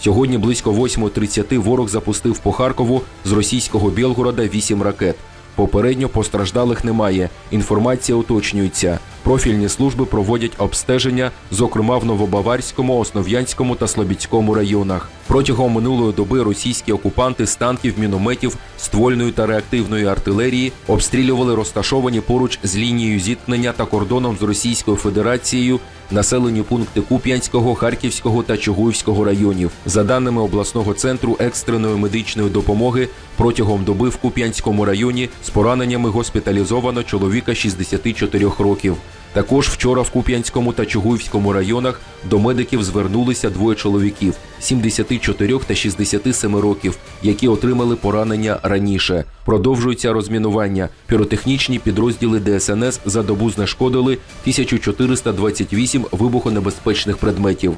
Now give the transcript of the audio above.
Сьогодні близько 8.30 ворог запустив по Харкову з російського Білгорода 8 ракет. Попередньо постраждалих немає. Інформація уточнюється. Профільні служби проводять обстеження, зокрема в Новобаварському, Основ'янському та Слобідському районах. Протягом минулої доби російські окупанти з танків, мінометів, ствольної та реактивної артилерії обстрілювали розташовані поруч з лінією зіткнення та кордоном з Російською Федерацією населені пункти Куп'янського, Харківського та Чугуївського районів. За даними обласного центру екстреної медичної допомоги, протягом доби в Куп'янському районі з пораненнями госпіталізовано чоловіка 64 років. Також вчора в Куп'янському та Чугуївському районах до медиків звернулися двоє чоловіків 74 та 67 років, які отримали поранення раніше. Продовжується розмінування. Піротехнічні підрозділи ДСНС за добу знешкодили 1428 вибухонебезпечних предметів.